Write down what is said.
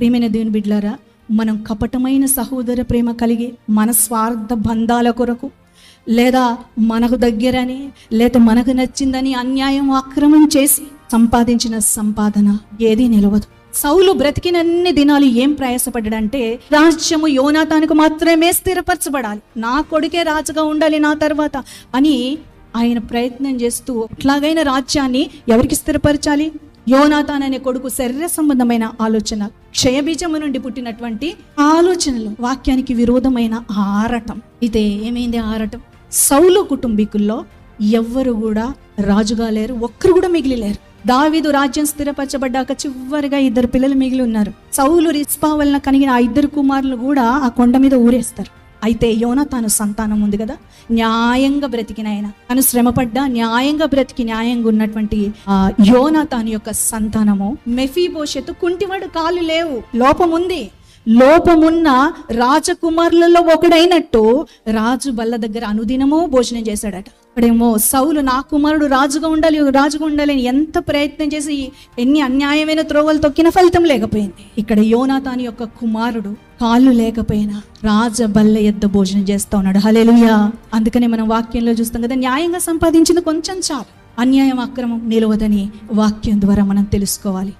ప్రియమైన దేవుని బిడ్లారా మనం కపటమైన సహోదర ప్రేమ కలిగి మన స్వార్థ బంధాల కొరకు లేదా మనకు దగ్గరని లేదా మనకు నచ్చిందని అన్యాయం అక్రమం చేసి సంపాదించిన సంపాదన ఏదీ నిలవదు. సౌలు బ్రతికినన్ని దినాలు ఏం ప్రయాసపడ్డాడంటే రాజ్యము యోనాతానికి మాత్రమే స్థిరపరచబడాలి. నా కొడుకే రాజుగా ఉండాలి నా తర్వాత అని ఆయన ప్రయత్నం చేస్తూ ఎట్లాగైన రాజ్యాన్ని ఎవరికి స్థిరపరచాలి? యోనాథాన్ అనే కొడుకు శరీర సంబంధమైన ఆలోచన క్షయబీజము నుండి పుట్టినటువంటి ఆలోచనలు వాక్యానికి విరోధమైన ఆరటం. ఇదే ఏమైంది ఆరటం? సౌలు కుటుంబీకుల్లో ఎవ్వరు కూడా రాజుగా లేరు ఒక్కరు కూడా మిగిలి లేరు. దావీదు రాజ్యం స్థిరపరచబడ్డాక చివరిగా ఇద్దరు పిల్లలు మిగిలి ఉన్నారు. సౌలు రిస్పా వలన కలిగిన ఆ ఇద్దరు కుమారులు కూడా ఆ కొండ మీద ఊరేస్తారు. అయితే యోన తాను సంతానం ఉంది కదా? న్యాయంగా బ్రతికిన ఆయన. తను శ్రమపడ్డా న్యాయంగా బ్రతికి న్యాయంగా ఉన్నటువంటి ఆ యోన తాను యొక్క సంతానము. మెఫీ భవిష్యత్తు కుంటివాడు కాలు లేవు. లోపం ఉంది లోపమున్న రాజకుమారులలో ఒకడైనట్టు రాజు బల్ల దగ్గర అనుదినము భోజనం చేశాడట. అప్పుడేమో సౌలు నా కుమారుడు రాజుగా ఉండాలి రాజుగా ఉండాలి అని ఎంత ప్రయత్నం చేసి ఎన్ని అన్యాయమైన త్రోవలు తొక్కిన ఫలితం లేకపోయింది. ఇక్కడ యోనాతాని యొక్క కుమారుడు కాళ్ళు లేకపోయినా రాజ బల్ల ఎద్ద భోజనం చేస్తా ఉన్నాడు. హలేలుయా అందుకనే మనం వాక్యంలో చూస్తాం కదా న్యాయంగా సంపాదించింది కొంచెం చాలు. అన్యాయం అక్రమం నిలవదని వాక్యం ద్వారా మనం తెలుసుకోవాలి.